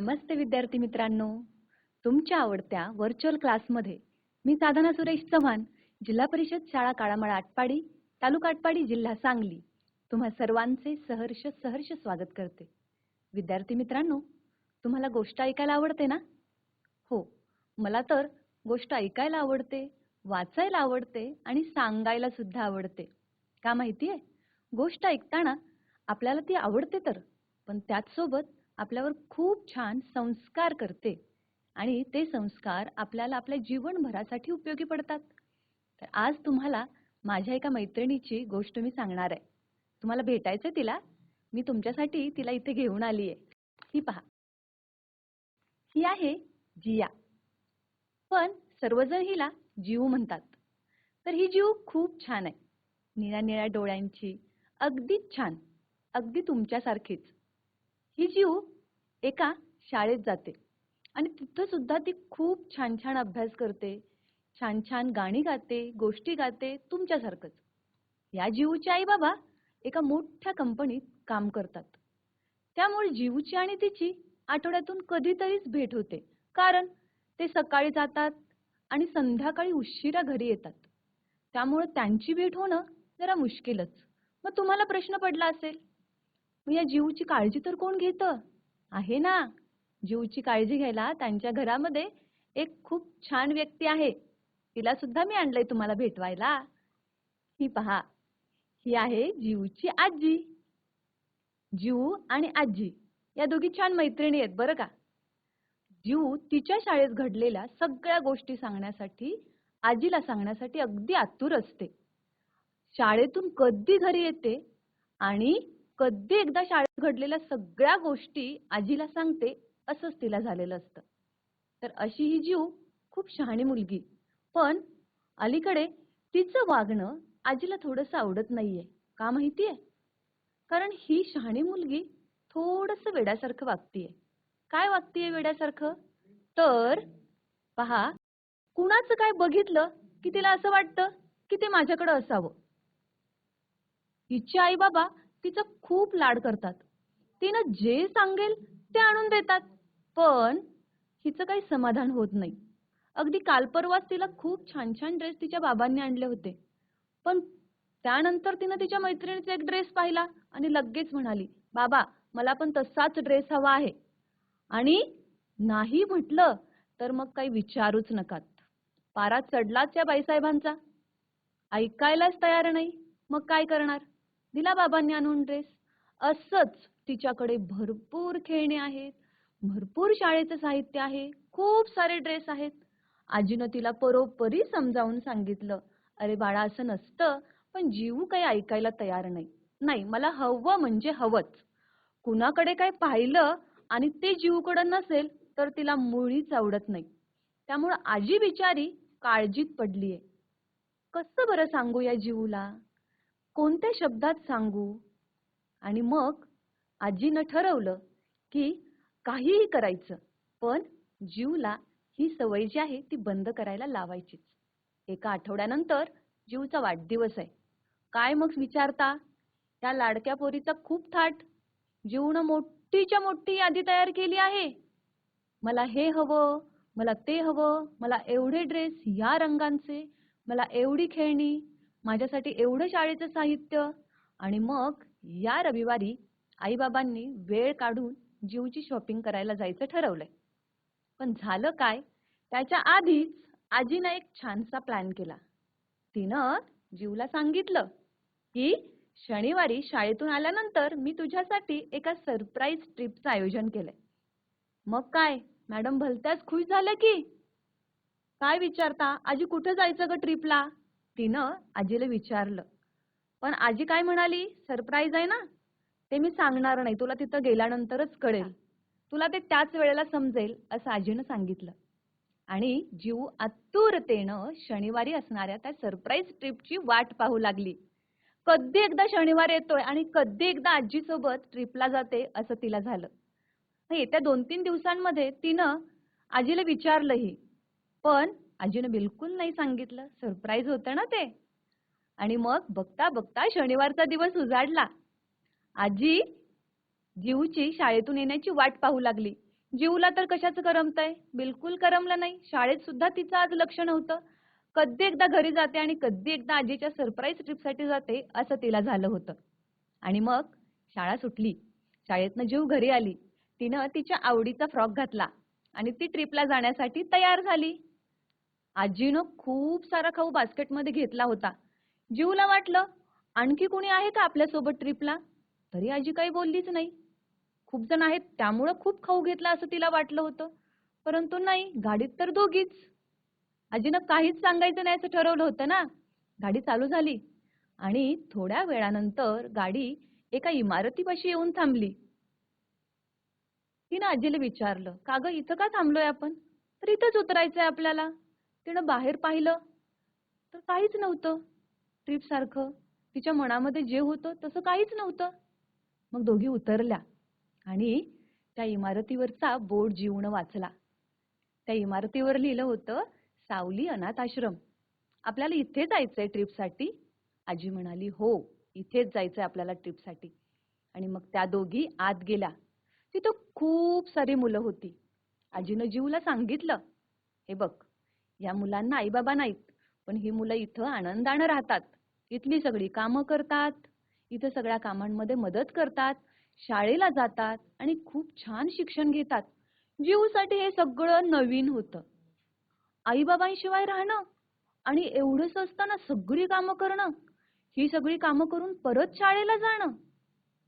नमस्ते विद्यार्थी मित्रांनो. तुमच्या आवडत्या व्हर्च्युअल क्लासमध्ये मी साधना सुरेश चव्हाण जिल्हा परिषद शाळा काळामळा आटपाडी तालुका आटपाडी जिल्हा सांगली. तुम्हा सर्वांचे सहर्ष सहर्ष स्वागत करते. विद्यार्थी मित्रांनो तुम्हाला गोष्ट ऐकायला आवडते ना? हो मला तर गोष्ट ऐकायला आवडते वाचायला आवडते आणि सांगायला सुद्धा आवडते. का माहितीये? गोष्ट ऐकताना आपल्याला ती आवडते तर पण त्याचसोबत आपल्यावर खूप छान संस्कार करते. आणि ते संस्कार आपल्याला आपल्या जीवनभरासाठी उपयोगी पडतात. तर आज तुम्हाला माझ्या एका मैत्रिणीची गोष्ट मी सांगणार आहे. तुम्हाला भेटायचं तिला? मी तुमच्यासाठी तिला इथे घेऊन आली आहे ही पहा. ही आहे जिया. पण सर्वजण हिला जीव म्हणतात. तर ही जीव खूप छान आहे. निळ्या निळ्या डोळ्यांची अगदीच छान अगदी तुमच्यासारखीच. ही जीव एका शाळेत जाते. आणि तिथं सुद्धा ती खूप छान छान अभ्यास करते छान छान गाणी गाते गोष्टी गाते तुमच्यासारखंच. या जीवूचे आई बाबा एका मोठ्या कंपनीत काम करतात. त्यामुळे जीवची आणि तिची आठवड्यातून कधीतरीच भेट होते. कारण ते सकाळी जातात आणि संध्याकाळी उशिरा घरी येतात. त्यामुळे त्यांची भेट होणं जरा मुश्किलच. मग तुम्हाला प्रश्न पडला असेल मग या जीवची काळजी तर कोण घेतं? आहे ना? जीवची काळजी घ्यायला त्यांच्या घरामध्ये एक खूप छान व्यक्ती आहे. तिला सुद्धा मी आणलंय तुम्हाला भेटवायला. ही पहा. ही आहे जीवची आजी. जीव आणि आजी या दोघी छान मैत्रिणी आहेत बरं का? जीव तिच्या शाळेत घडलेल्या सगळ्या गोष्टी सांगण्यासाठी आजीला सांगण्यासाठी अगदी आतुर असते. शाळेतून कधी घरी येते आणि कधी एकदा शाळेत घडलेल्या सगळ्या गोष्टी आजीला सांगते असंच तिला झालेलं असतं. तर अशी ही जीव खूप शहाणी मुलगी. पण अलीकडे तिचं वागणं आजीला थोडंसं आवडत नाहीये. का माहितीये? कारण ही शहाणी मुलगी थोडस वेड्यासारखं वागतीये. काय वागतीये वेड्यासारखं? तर पहा कुणाचं काय बघितलं की तिला असं वाटतं की ते माझ्याकडे असावं? हिची आई बाबा तिचा खूप लाड करतात. तिनं जे सांगेल ते आणून देतात. पण हिचं काही समाधान होत नाही. अगदी काल परवाच तिला खूप छान छान ड्रेस तिच्या बाबांनी आणले होते. पण त्यानंतर तिनं तिच्या मैत्रिणीचा एक ड्रेस पाहिला आणि लगेच म्हणाली बाबा मला पण तसाच ड्रेस हवा आहे. आणि नाही म्हटलं तर मग काही विचारूच नकात. पारा चढलाच या बाईसाहेबांचा. ऐकायलाच तयार नाही. मग काय करणार? दिला बाबांनी आणून ड्रेस असंच तिच्याकडे भरपूर खेळणे आहेत. भरपूर शाळेचं साहित्य आहे. खूप सारे ड्रेस आहेत. आजीनं तिला परोपरी समजावून सांगितलं. अरे बाळा असं नसतं. पण जीव काही ऐकायला तयार नाही. नाही मला हवं म्हणजे हवंच. कुणाकडे काय पाहिलं आणि ते जीवकडं नसेल तर तिला मुळीच आवडत नाही. त्यामुळं आजी बिचारी काळजीत पडलीये. कसं बरं सांगू या जीवला कोणत्या शब्दात सांगू? आणि मग आजीनं ठरवलं की काहीही करायचं पण जीवला ही सवय जी आहे ती बंद करायला लावायचीच. एका आठवड्यानंतर जीवचा वाढदिवस आहे. काय मग विचारता? त्या लाडक्या पोरीचा खूप थाट. जीवनं मोठीच्या मोठी यादी तयार केली आहे. मला हे हवं मला ते हवं मला एवढे ड्रेस या रंगांचे मला एवढी खेळणी माझ्यासाठी एवढं शाळेचं साहित्य? आणि मग या रविवारी आईबाबांनी वेळ काढून जीवची शॉपिंग करायला जायचं ठरवलंय. पण झालं काय? त्याच्या आधीच आजीनं एक छानसा प्लॅन केला. तिनं जीवला सांगितलं की शनिवारी शाळेतून आल्यानंतर मी तुझ्यासाठी एका सरप्राईज ट्रिपचं आयोजन केलंय. मग काय? मॅडम भलत्याच खुश झाल्या की. काय विचारता? आजी कुठं जायचं ग ट्रिपला? तिनं आजीला विचारलं पण आजी काय म्हणाली? सरप्राईज आहे ना? ते मी सांगणार नाही. तुला तिथं गेल्यानंतरच कळेल. तुला ते त्याच वेळेला समजेल असं आजीनं सांगितलं. आणि जीव आतुरतेनं शनिवारी असणाऱ्या त्या सरप्राईज ट्रिपची वाट पाहू लागली. कधी एकदा शनिवार येतोय आणि कधी एकदा आजीसोबत ट्रिपला जाते असं तिला झालं. येत्या दोन तीन दिवसांमध्ये तिनं आजीला विचारलंही. पण आजीनं बिलकुल नाही सांगितलं. सरप्राईज होतं ना ते. आणि मग बघता बघता शनिवारचा दिवस उजाडला. आजी जीवची शाळेतून येण्याची वाट पाहू लागली. जीवला तर कशाचं करमतंय? बिलकुल करमलं नाही. शाळेत सुद्धा तिचं आज लक्ष नव्हतं. कधी एकदा घरी जाते आणि कधी एकदा आजीच्या सरप्राईज ट्रिपसाठी जाते असं तिला झालं होतं. आणि मग शाळा सुटली. शाळेतनं जीव घरी आली. तिनं तिच्या आवडीचा फ्रॉक घातला आणि ती ट्रिपला जाण्यासाठी तयार झाली. आजीनं खूप सारा खाऊ बास्केटमध्ये घेतला होता. जीवला वाटलं आणखी कोणी आहे का आपल्यासोबत ट्रिपला? तरी आजी काही बोललीच नाही. खूप जण आहेत त्यामुळं खूप खाऊ घेतला असं तिला वाटलं होतं. परंतु नाही गाडीत तर दोघीच. आजीनं काहीच सांगायचं नाही असं ठरवलं होतं ना. गाडी चालू झाली आणि थोड्या वेळानंतर गाडी एका इमारतीपाशी येऊन थांबली. तिनं आजीला विचारलं का ग इथं का थांबलोय आपण? तर इथंच उतरायचंय आपल्याला. तिनं बाहेर पाहिलं तर काहीच नव्हतं. ट्रिप सारखं तिच्या मनामध्ये जे होतं तसं काहीच नव्हतं. मग दोघी उतरल्या आणि त्या इमारतीवरचा बोर्ड जीवन वाचला. त्या इमारतीवर लिहिलं होतं सावली अनाथ आश्रम. आपल्याला इथे जायचंय ट्रिपसाठी. आजी म्हणाली हो इथेच जायचंय आपल्याला ट्रिपसाठी. आणि मग त्या दोघी आत गेल्या. तिथं खूप सारी मुलं होती. आजीनं जीवला सांगितलं हे बघ या मुलांना आईबाबा नाहीत. पण ही मुलं इथं आनंदानं राहतात. इथली सगळी कामं करतात. इथं सगळ्या कामांमध्ये मदत करतात. शाळेला जातात आणि खूप छान शिक्षण घेतात. जीवसाठी हे सगळं नवीन होतं. आईबाबांशिवाय राहणं आणि एवढंच असताना सगळी कामं करणं ही सगळी कामं करून परत शाळेला जाणं.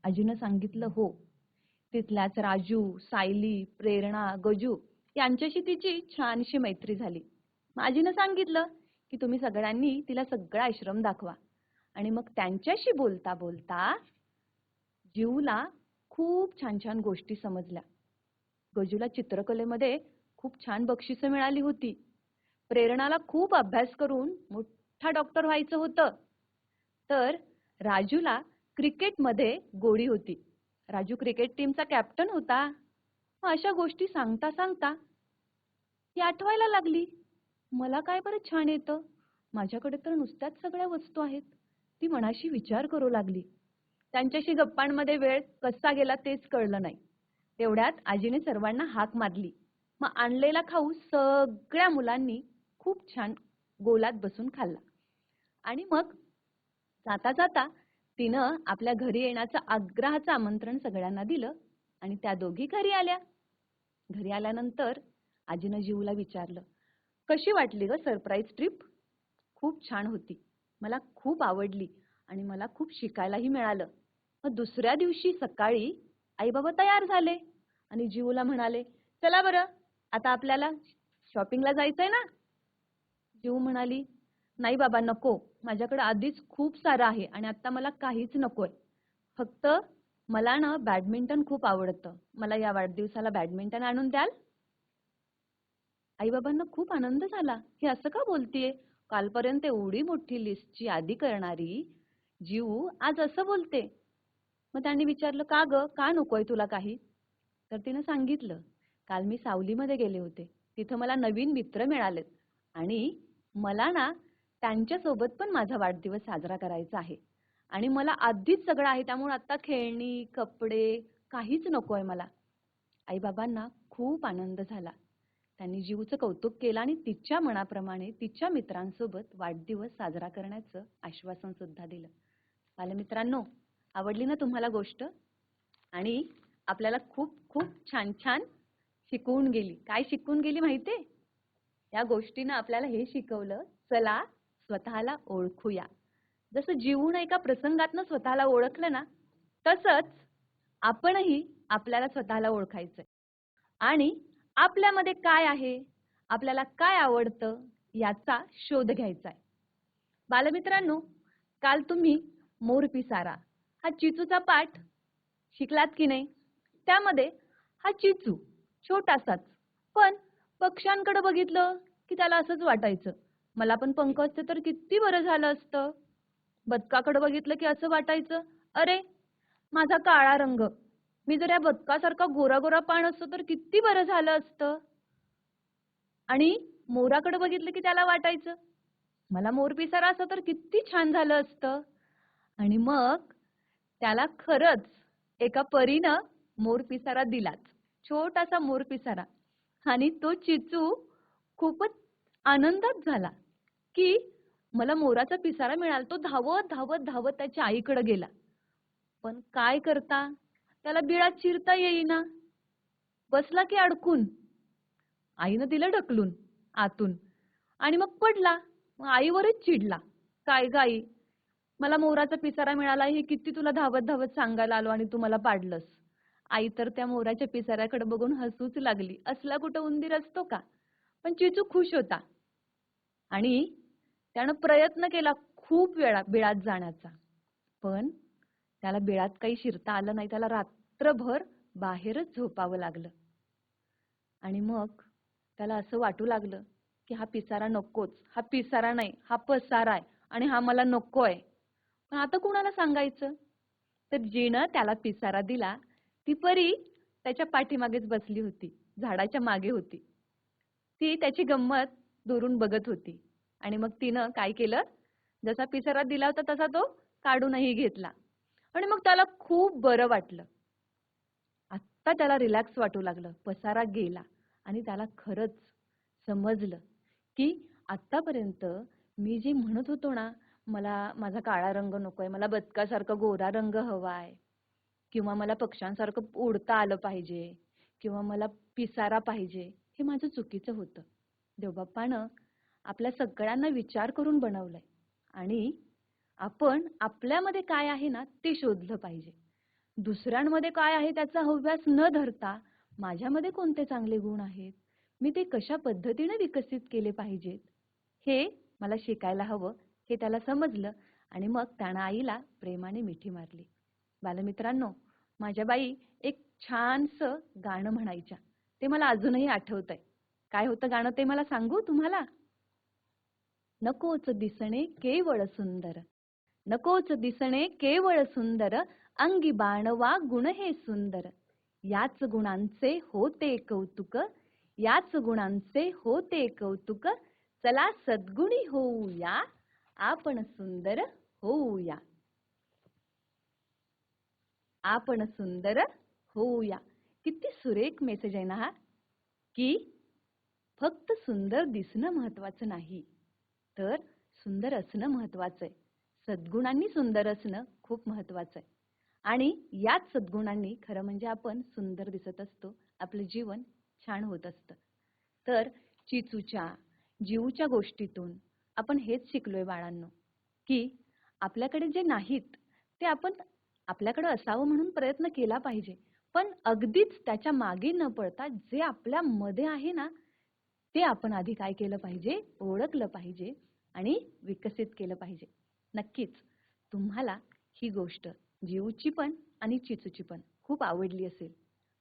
आजीनं सांगितलं हो तिथल्याच राजू सायली प्रेरणा गजू यांच्याशी तिची छानशी मैत्री झाली. आजीनं सांगितलं की तुम्ही सगळ्यांनी तिला सगळा आश्रम दाखवा. आणि मग त्यांच्याशी बोलता बोलता जीवला खूप छान छान गोष्टी समजल्या. गजूला चित्रकलेमध्ये खूप छान बक्षिसं मिळाली होती. प्रेरणाला खूप अभ्यास करून मोठा डॉक्टर व्हायचं होतं. तर राजूला क्रिकेटमध्ये गोडी होती. राजू क्रिकेट टीमचा कॅप्टन होता. अशा गोष्टी सांगता सांगता ती आठवायला लागली. मला काय बरं छान येतं? माझ्याकडे तर नुसत्याच सगळ्या वस्तू आहेत. ती मनाशी विचार करू लागली. त्यांच्याशी गप्पांमध्ये वेळ कसा गेला तेच कळलं नाही. तेवढ्यात आजीने सर्वांना हाक मारली. मग आणलेला खाऊ सगळ्या मुलांनी खूप छान गोलात बसून खाल्ला. आणि मग जाता जाता तिनं आपल्या घरी येण्याचं आग्रहाचं आमंत्रण सगळ्यांना दिलं आणि त्या दोघी घरी आल्या. घरी आल्यानंतर आजीनं जीवला विचारलं कशी वाटली ग सरप्राईज ट्रिप? खूप छान होती. मला खूप आवडली आणि मला खूप शिकायलाही मिळालं. मग दुसऱ्या दिवशी सकाळी आई बाबा तयार झाले आणि जीवला म्हणाले चला बरं आता आपल्याला शॉपिंगला जायचंय ना? जीव म्हणाली नाही बाबा नको. माझ्याकडे आधीच खूप सारं आहे आणि आता मला काहीच नकोय. फक्त मला ना बॅडमिंटन खूप आवडतं. मला या वाढदिवसाला बॅडमिंटन आणून द्याल आईबाबांना खूप आनंद झाला. हे असं का बोलतीये? कालपर्यंत एवढी मोठी लिस्टची यादी करणारी जीव आज असं बोलते. मग त्यांनी विचारलं का ग? का नकोय तुला काही? तर तिनं सांगितलं काल मी सावलीमध्ये गेले होते. तिथं मला नवीन मित्र मिळालेत. आणि मला ना त्यांच्यासोबत पण माझा वाढदिवस साजरा करायचा आहे. आणि मला आधीच सगळं आहे. त्यामुळे आता खेळणी कपडे काहीच नकोय मला. आईबाबांना खूप आनंद झाला. त्यांनी जीवचं कौतुक केलं आणि तिच्या मनाप्रमाणे तिच्या मित्रांसोबत वाढदिवस साजरा करण्याचं आश्वासन सुद्धा दिलं. बालमित्रांनो आवडली ना तुम्हाला गोष्ट? आणि आपल्याला खूप खूप छान छान शिकवून गेली. काय शिकवून गेली माहितीये? या गोष्टीनं आपल्याला हे शिकवलं चला स्वतःला ओळखूया. जसं जीवन एका प्रसंगातनं स्वतःला ओळखलं ना तसंच आपणही आपल्याला स्वतःला ओळखायचंय. आणि आपल्यामध्ये काय आहे? आपल्याला काय आवडतं याचा शोध घ्यायचा आहे. बालमित्रांनो काल तुम्ही मोर पिसारा हा चिचूचा पाठ शिकलात की नाही? त्यामध्ये हा चिचू छोटासाच पण पक्ष्यांकडे बघितलं की त्याला असंच वाटायचं. मला पण पंख असते तर किती बरं झालं असतं. बदकाकडे बघितलं की असं वाटायचं. अरे माझा काळा रंग. मी जर या बदकासारखा गोरा गोरा पान असतो तर किती बरं झालं असतं? आणि मोराकडे बघितलं की त्याला वाटायचं मला मोर पिसारा असं तर किती छान झालं असतं. आणि मग त्याला खरंच एका परीनं मोर पिसारा दिलाच छोटासा मोर पिसारा. आणि तो चिचू खूपच आनंदात झाला की मला मोराचा पिसारा मिळाला. तो धावत धावत धावत त्याच्या आईकडे गेला. पण काय करता? त्याला बिळात चिरता येईना. बसला की अडकून. आईनं दिलं ढकलून आतून. आणि मग पडला. मग आईवरच चिडला. काय गाई मला मोराचा पिसारा मिळाला हे किती तुला धावत धावत सांगायला आलो आणि तू मला पाडलंस. आई तर त्या मोराच्या पिसाऱ्याकडे बघून हसूच लागली. असला कुठं उंदीर असतो का? पण चिचू खुश होता. आणि त्यानं प्रयत्न केला खूप वेळा बिळात जाण्याचा. पण त्याला बिळात काही शिरता आलं नाही त्याला रात्रभर बाहेरच झोपावं लागलं. आणि मग त्याला असं वाटू लागलं की हा पिसारा नकोच हा पिसारा नाही हा पसारा आहे आणि हा मला नकोय. पण आता कुणाला सांगायचं? तर जिनं त्याला पिसारा दिला ती परी त्याच्या पाठीमागेच बसली होती झाडाच्या मागे होती. ती त्याची गंमत दुरून बघत होती. आणि मग तिनं काय केलं? जसा पिसारा दिला होता तसा तो काढूनही घेतला. आणि मग त्याला खूप बरं वाटलं. आत्ता त्याला रिलॅक्स वाटू लागलं. पसारा गेला आणि त्याला खरंच समजलं की आत्तापर्यंत मी जे म्हणत होतो ना मला माझा काळा रंग नकोय मला बदकासारखा गोरा रंग हवा आहे किंवा मला पक्ष्यांसारखं उडता आलं पाहिजे किंवा मला पिसारा पाहिजे हे माझं चुकीचं होतं. देवबाप्पानं आपल्या सगळ्यांना विचार करून बनवलंय आणि आपण आपल्यामध्ये काय आहे ना ते शोधलं पाहिजे. दुसऱ्यांमध्ये काय आहे त्याचा हव्यास न धरता माझ्यामध्ये कोणते चांगले गुण आहेत? मी ते कशा पद्धतीने विकसित केले पाहिजेत? हे मला शिकायला हवं हे त्याला समजलं आणि मग त्यानं आईला प्रेमाने मिठी मारली. बालमित्रांनो माझ्या बाई एक छानसं गाणं म्हणायच्या. ते मला अजूनही आठवतंय. काय होतं गाणं ते मला सांगू तुम्हाला? नकोच दिसणे केवळ सुंदर. नकोच दिसणे केवळ सुंदर अंगी बाणवा गुण हे सुंदर. याच गुणांचे होते कौतुक याच गुणांचे होते कौतुक चला सद्गुणी होऊया आपण सुंदर होऊया. आपण सुंदर होऊया. किती सुरेख मेसेज आहे ना हा. की फक्त सुंदर दिसणं महत्वाचं नाही तर सुंदर असणं महत्वाचं आहे. सद्गुणांनी सुंदर असणं खूप महत्वाचं आहे. आणि याच सद्गुणांनी खरं म्हणजे आपण सुंदर दिसत असतो आपलं जीवन छान होत असतं. तर चिचूच्या जीवच्या गोष्टीतून आपण हेच शिकलोय बाळांनो की आपल्याकडे जे नाहीत ते आपण आपल्याकडे असावं म्हणून प्रयत्न केला पाहिजे. पण अगदीच त्याच्यामागे न पडता जे आपल्या मध्ये आहे ना ते आपण आधी काय केलं पाहिजे? ओळखलं पाहिजे आणि विकसित केलं पाहिजे. नक्कीच. तुम्हाला ही गोष्ट जीवची पण आणि चिचूची पण खूप आवडली असेल.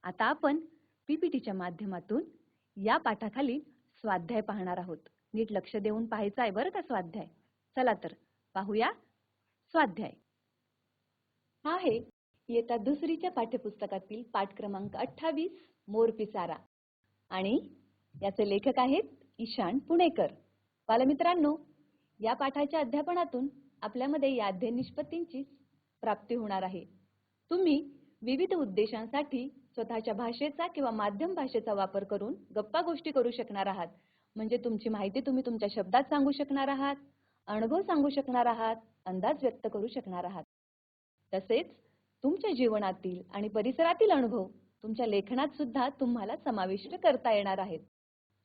आता आपण पीपीटीच्या माध्यमातून या पाठाखाली स्वाध्याय पाहणार आहोत. नीट लक्ष देऊन पाहायचं आहे बरं का स्वाध्याय? चला तर पाहूया स्वाध्याय. हा आहे येता दुसरीच्या पाठ्यपुस्तकातील पाठ क्रमांक अठ्ठावीस मोर पिसारा आणि याचे लेखक आहेत ईशान पुणेकर. बालमित्रांनो या पाठाच्या अध्यापनातून आपल्यामध्ये या निष्पत्तींची प्राप्ती होणार आहे. तुम्ही विविध उद्देशांसाठी स्वतःच्या भाषेचा किंवा माध्यम भाषेचा वापर करून गप्पा गोष्टी करू शकणार आहात. म्हणजे तुमची माहिती तुम्ही तुमच्या शब्दात सांगू शकणार आहात अनुभव सांगू शकणार आहात अंदाज व्यक्त करू शकणार आहात. तसेच तुमच्या जीवनातील आणि परिसरातील अनुभव तुमच्या लेखनात सुद्धा तुम्हाला समाविष्ट करता येणार आहेत.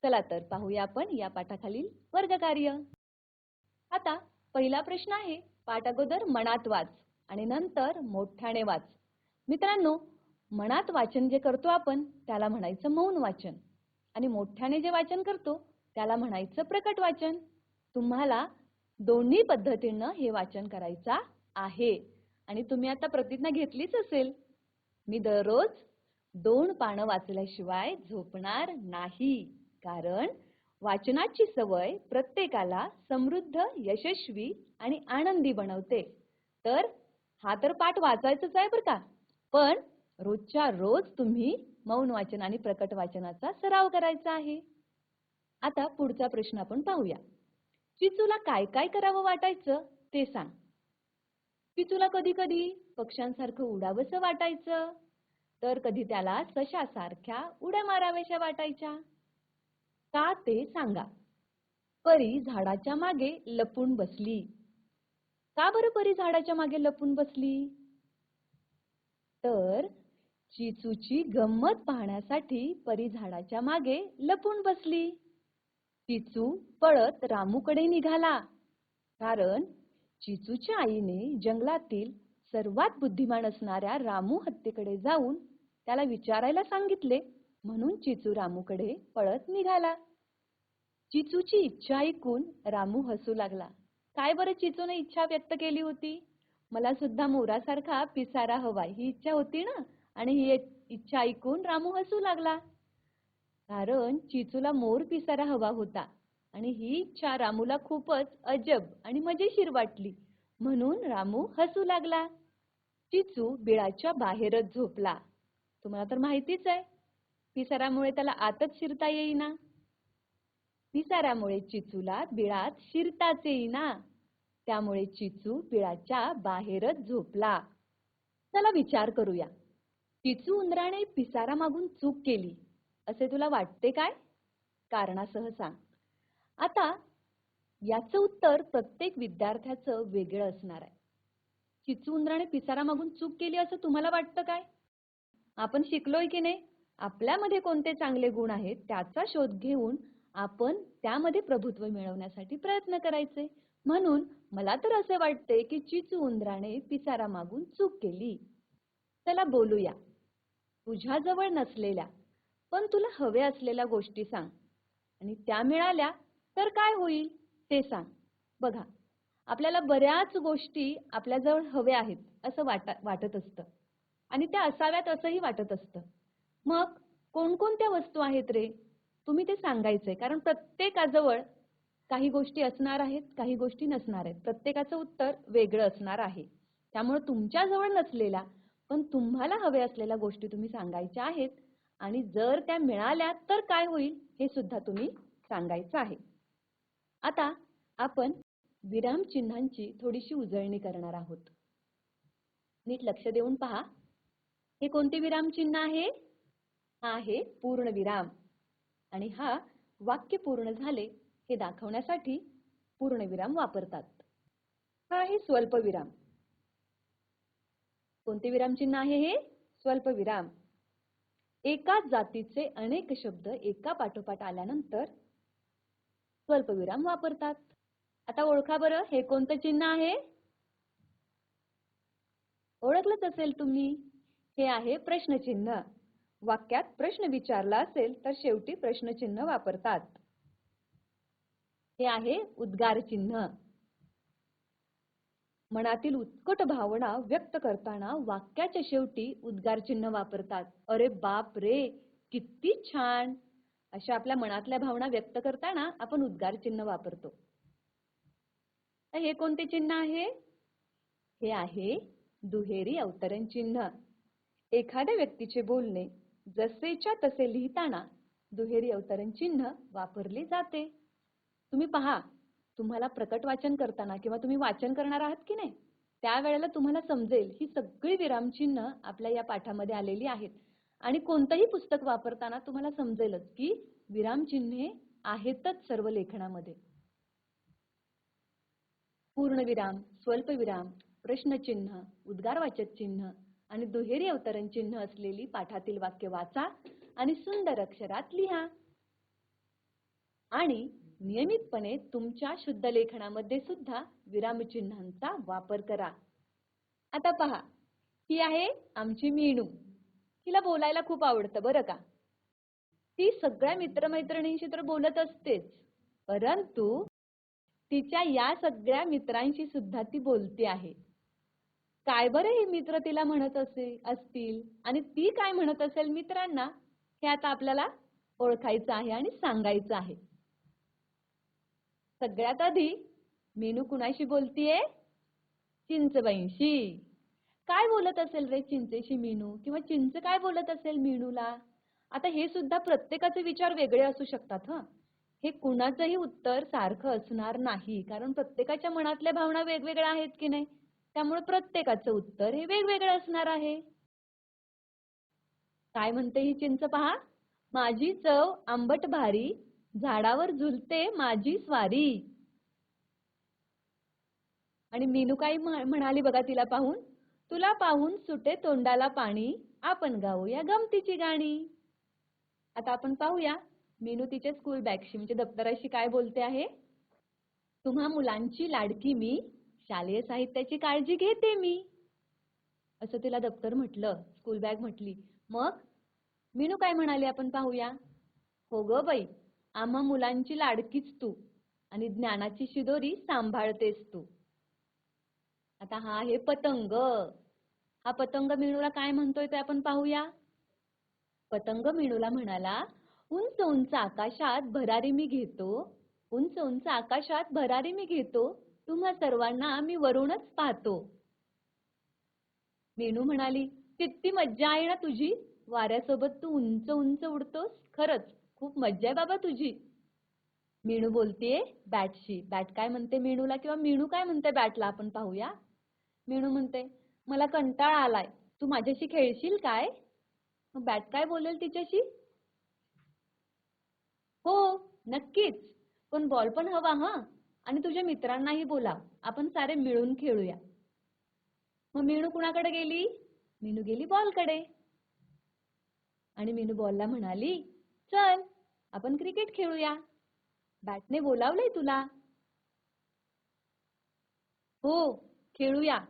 चला तर पाहूया आपण या पाठाखालील वर्गकार्य. आता पहिला प्रश्न आहे पाठ अगोदर मनात वाच आणि नंतर मोठ्याने वाच. मित्रांनो मनात वाचन जे करतो आपण त्याला म्हणायचं मौन वाचन. आणि मोठ्याने जे वाचन करतो त्याला म्हणायचं प्रकट वाचन. तुम्हाला दोन्ही पद्धतीनं हे वाचन करायचं आहे. आणि तुम्ही आता प्रतिज्ञा घेतलीच असेल. मी दररोज दोन पानं वाचल्याशिवाय झोपणार नाही. कारण वाचनाची सवय प्रत्येकाला समृद्ध यशस्वी आणि आनंदी बनवते. तर हा तर पाठ वाचायचंच आहे बरं का. पण रोजच्या रोज तुम्ही मौन वाचन आणि प्रकट वाचनाचा सराव करायचा आहे. आता पुढचा प्रश्न आपण पाहूया. चिचूला काय काय करावं वाटायचं ते सांग. चिचूला कधी कधी पक्ष्यांसारखं उडावंसं वाटायचं. तर कधी त्याला सशासारख्या उड्या माराव्याशा वाटायच्या. का ते सांगा. परी झाडाच्या मागे लपून बसली. का बरं परी झाडाच्या मागे लपून बसली? तर चिचूची गंमत पाहण्यासाठी परी झाडाच्या मागे लपून बसली. चिचू पळत रामूकडे निघाला. कारण चिचूच्या आईने जंगलातील सर्वात बुद्धिमान असणाऱ्या रामू हत्तीकडे जाऊन त्याला विचारायला सांगितले. म्हणून चिचू रामूकडे पळत निघाला. चिचूची इच्छा ऐकून रामू हसू लागला. काय बरं चिचूने इच्छा व्यक्त केली होती? मला सुद्धा मोरासारखा पिसारा हवा ही इच्छा होती ना? आणि ही इच्छा ऐकून रामू हसू लागला. कारण चिचूला मोर पिसारा हवा होता आणि ही इच्छा रामूला खूपच अजब आणि मजेशीर वाटली. म्हणून रामू हसू लागला. चिचू बिळाच्या बाहेरच झोपला. तुम्हाला तर माहितीच आहे पिसारामुळे त्याला आतच शिरता येईना. पिसारामुळे चिचूला बिळात शिरताच येईना. त्यामुळे चिचू बिळाच्या बाहेरच झोपला. चला विचार करूया. चिचू उंदराने पिसारा मागून चूक केली. असे तुला वाटते काय? कारणासह सांग. आता याचं उत्तर प्रत्येक विद्यार्थ्याचं वेगळं असणार आहे. चिचू उंदराने पिसारा मागून चूक केली असं तुम्हाला वाटतं काय? आपण शिकलोय की नाही? आपल्यामध्ये कोणते चांगले गुण आहेत त्याचा शोध घेऊन आपण त्यामध्ये प्रभुत्व मिळवण्यासाठी प्रयत्न करायचे. म्हणून मला तर असे वाटते की चिचू उंदराने पिसारा मागून चूक केली. चला बोलूया. तुझ्याजवळ नसलेल्या पण तुला हवे असलेल्या गोष्टी सांग. आणि त्या मिळाल्या तर काय होईल ते सांग. बघा आपल्याला बऱ्याच गोष्टी आपल्याजवळ हव्या आहेत असं वाट वाटत असतं. आणि त्या असाव्यात असंही वाटत असतं. मग कोणकोणत्या वस्तू आहेत रे? तुम्ही ते सांगायचंय. कारण प्रत्येकाजवळ काही गोष्टी असणार आहेत काही गोष्टी नसणार आहेत. प्रत्येकाचं उत्तर वेगळं असणार आहे. त्यामुळे तुमच्याजवळ नसलेला पण तुम्हाला हव्या असलेल्या गोष्टी तुम्ही सांगायच्या आहेत. आणि जर त्या मिळाल्या तर काय होईल हे सुद्धा तुम्ही सांगायचं आहे. आता आपण विरामचिन्हांची थोडीशी उजळणी करणार आहोत. नीट लक्ष देऊन पहा. हे कोणते विरामचिन्ह आहे? हा आहे पूर्णविराम आणि हा वाक्य पूर्ण झाले हे दाखवण्यासाठी पूर्णविराम वापरतात. हा आहे स्वल्पविराम कोणते विरामचिन्ह आहे हे? स्वल्पविराम एकाच जातीचे अनेक शब्द एका पाठोपाठ आल्यानंतर स्वल्पविराम वापरतात. आता ओळखा बरं हे कोणतं चिन्ह आहे? ओळखलंच असेल तुम्ही. हे आहे प्रश्नचिन्ह. वाक्यात प्रश्न विचारला असेल तर शेवटी प्रश्नचिन्ह वापरतात. हे आहे उद्गार चिन्ह. मनातील उत्कट भावना व्यक्त करताना वाक्याच्या शेवटी उद्गार चिन्ह वापरतात. अरे बाप रे किती छान! अशा आपल्या मनातल्या भावना व्यक्त करताना आपण उद्गार चिन्ह वापरतो. तर हे कोणते चिन्ह आहे? हे आहे दुहेरी अवतरण चिन्ह. एखाद्या व्यक्तीचे बोलणे जसेच्या तसे लिहिताना दुहेरी अवतरण चिन्ह वापरले जाते. तुम्ही पहा तुम्हाला प्रकट वाचन करताना किंवा तुम्ही वाचन करणार आहात की नाही? त्यावेळेला तुम्हाला समजेल ही सगळी विरामचिन्ह आपल्या या पाठामध्ये आलेली आहेत. आणि कोणतंही पुस्तक वापरताना तुम्हाला समजेलच की विरामचिन्हे आहेतच सर्व लेखनामध्ये. पूर्णविराम स्वल्पविराम प्रश्नचिन्ह उद्गारवाचक चिन्ह आणि दुहेरी अवतरण चिन्ह असलेली पाठातील वाक्य वाचा आणि सुंदर अक्षरात लिहा. आणि नियमितपणे तुमच्या शुद्ध लेखनामध्ये सुद्धा विरामचिन्हांचा वापर करा. आता पहा ही आहे आमची मेणू. तिला बोलायला खूप आवडतं बरं का? ती सगळ्या मित्रमैत्रिणींशी तर बोलत असतेच परंतु तिच्या या सगळ्या मित्रांशी सुद्धा ती बोलते आहे. काय बरं हे मित्र तिला म्हणत असे असतील? आणि ती काय म्हणत असेल मित्रांना हे आता आपल्याला ओळखायचं आहे आणि सांगायचं आहे. सगळ्यात आधी मेनू कुणाशी बोलतीये? चिंचबाईंशी. काय बोलत असेल रे चिंचेशी मेनू? किंवा चिंच काय बोलत असेल मेनूला? आता हे सुद्धा प्रत्येकाचे विचार वेगळे असू शकतात हं. हे कुणाचंही उत्तर सारखं असणार नाही कारण प्रत्येकाच्या मनातल्या भावना वेगवेगळ्या आहेत की नाही? त्यामुळे प्रत्येकाचं उत्तर हे वेगवेगळं असणार आहे. काय म्हणते ही चिंच पहा? माझी चव आंबट भारी झाडावर झुलते माझी स्वारी. आणि मीनू काही म्ह- म्हणाली बघा तिला पाहून? तुला पाहून सुटे तोंडाला पाणी आपण गाऊया गमतीची गाणी. आता आपण पाहूया मीनू तिच्या स्कूल बॅगशी म्हणजे दप्तराशी काय बोलते आहे? तुम्हा मुलांची लाडकी मी शालेय साहित्याची काळजी घेते मी. असं तिला दप्तर म्हटलं स्कूल बॅग म्हटली. मग? मीनू काय म्हणाली आपण पाहूया? हो ग बाई आम्हा मुलांची लाडकीच तू आणि ज्ञानाची शिदोरी सांभाळतेस तू. आता हा आहे पतंग. हा पतंग मेणूला काय म्हणतोय ते आपण पाहूया? पतंग मेणूला म्हणाला उंच उंच आकाशात भरारी मी घेतो उंच उंच आकाशात भरारी मी घेतो तुम्हा सर्वांना मी वरूनच पाहतो. मेनू म्हणाली किती मज्जा आहे ना तुझी? वाऱ्यासोबत तू उंच उंच उडतोस. खरंच खूप मज्जा आहे बाबा तुझी. मेणू बोलतेय बॅटशी बॅट काय म्हणते मेणूला किंवा मेणू काय म्हणते बॅटला आपण पाहूया. मेणू म्हणते मला कंटाळा आलाय. तू माझ्याशी खेळशील काय? मग बॅट काय बोलेल तिच्याशी? हो नक्कीच. पण बॉल पण हवा हा. आणि तुझ्या मित्रांनाही बोलाव आपण सारे मिळून खेळूया. मग मेनू कुणाकडे गेली? मीनू गेली बॉलकडे. आणि मीनू बॉलला म्हणाली चल आपण क्रिकेट खेळूया. बॅटने बोलावलंय तुला. हो खेळूया.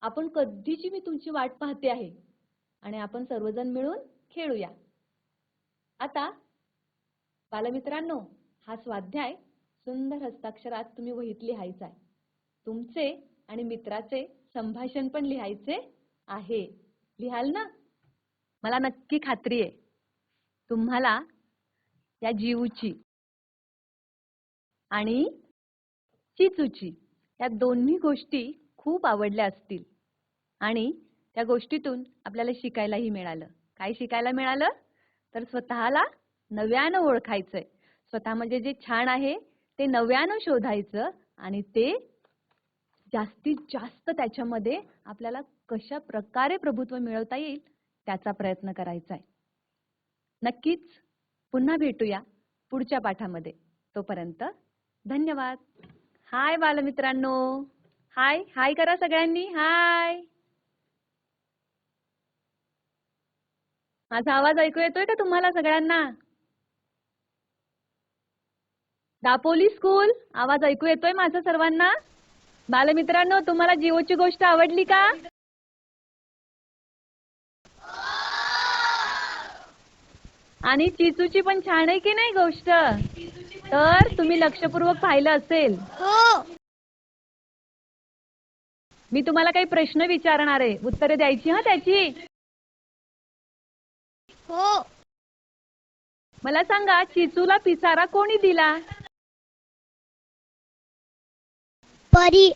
आपण कधीची मी तुमची वाट पाहते आहे. आणि आपण सर्वजण मिळून खेळूया. आता बालमित्रांनो हा स्वाध्याय सुंदर हस्ताक्षरात तुम्ही वहीत लिहायचा आहे. तुमचे आणि मित्राचे संभाषण पण लिहायचे आहे. लिहाल ना? मला नक्की खात्री आहे. तुम्हाला या जीवची आणि चिचूची या दोन्ही गोष्टी खूप आवडल्या असतील. आणि त्या गोष्टीतून आपल्याला शिकायलाही मिळालं. काय शिकायला मिळालं? तर स्वतःला नव्यानं ओळखायचंय. स्वतःमध्ये म्हणजे जे छान आहे ते नव्यानं शोधायचं आणि ते जास्तीत जास्त त्याच्यामध्ये आपल्याला कशा प्रकारे प्रभुत्व मिळवता येईल त्याचा प्रयत्न करायचा आहे. नक्कीच पुन्हा भेटूया पुढच्या पाठामध्ये. तोपर्यंत धन्यवाद. हाय बालमित्रांनो. हाय हाय करा सगळ्यांनी. हाय. माझा आवाज ऐकू येतोय का तुम्हाला सगळ्यांना? दापोली स्कूल आवाज ऐकू येतोय माझा सर्वांना? बालमित्रांनो तुम्हाला जिओची गोष्ट आवडली का? आणि चिचूची पण छान आहे की नाही गोष्ट? तर तुम्ही लक्षपूर्वक पाहिलं असेल. हो. मी तुम्हाला काही प्रश्न विचारणार आहे. उत्तरे द्यायची हा त्याची? हो. मला सांगा चिचूला पिसारा कोणी दिला? परी.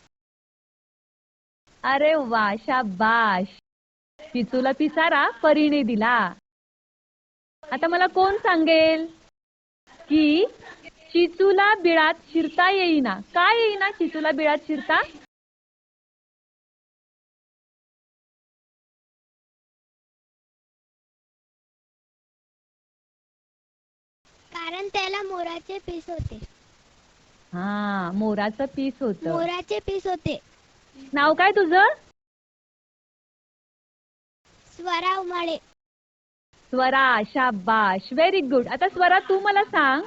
अरे वा शाबाश. चिचूला पिसारा परीने दिला. आता मला कोण सांगेल? की चिचूला बिळात शिरता येईना. काय येईना चिचूला बिळात शिरता? कारण त्याला मोराचे पीस होते. हा मोराचं पीस होत. मोराचे पीस होते. नाव काय तुझं? स्वरा उमाळे. स्वरा शाबाश व्हेरी गुड आता स्वरा तू मला सांग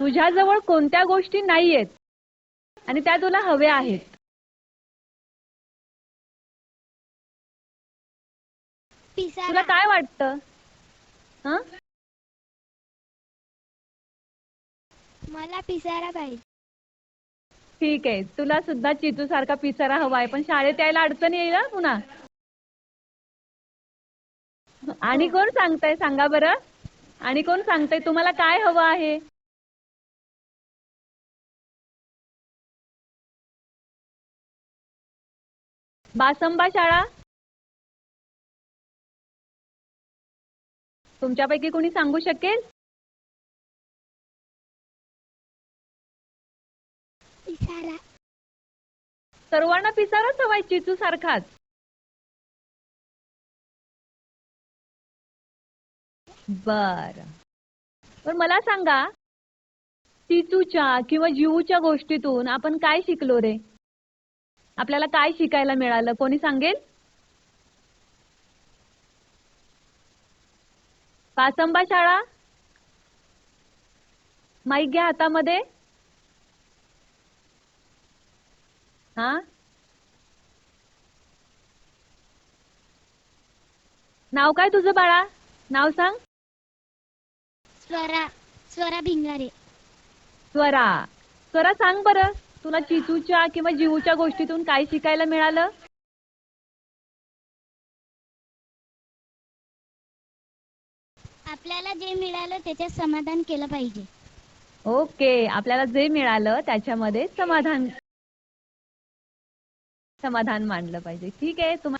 तुझ्याजवळ कोणत्या गोष्टी नाहीयेत? आणि त्या तुला हव्या आहेत. तुला पिसारा. काय वाटतं? हं? मला पिसारा पाहिजे. ठीक आहे. तुला सुद्धा चितू सारखा पिसारा हवा आहे. पण शाळेत यायला अडचण येईल हं पुन्हा. आणि कोण सांगताय? सांगा बरं. आणि कोण सांगताय? तुम्हाला काय हवं आहे? बासंबा शाळा? तुमच्यापैकी कोणी सांगू शकेल? सर्वांना पिसाराच हवाय चिचू सारखाच. बर. पण मला सांगा चिचूच्या किंवा जीवूच्या गोष्टीतून आपण काय शिकलो रे? आपल्याला काय शिकायला मिळालं? कोणी सांगेल? पासंबा शाळा? माईक घ्या हातामध्ये. हा? नाव काय तुझं बाळा? नाव सांग. स्वरा स्वरा भिंगारे. स्वरा. स्वरा सांग बरं तुला चिचूच्या किंवा जीवूच्या गोष्टीतून काय शिकायला मिळालं? आपल्याला जे मिळालं त्याच्यात समाधान केलं पाहिजे. ओके आपल्याला जे मिळालं त्याच्यामध्ये समाधान समाधान मानलं पाहिजे. ठीक आहे तुम्हाला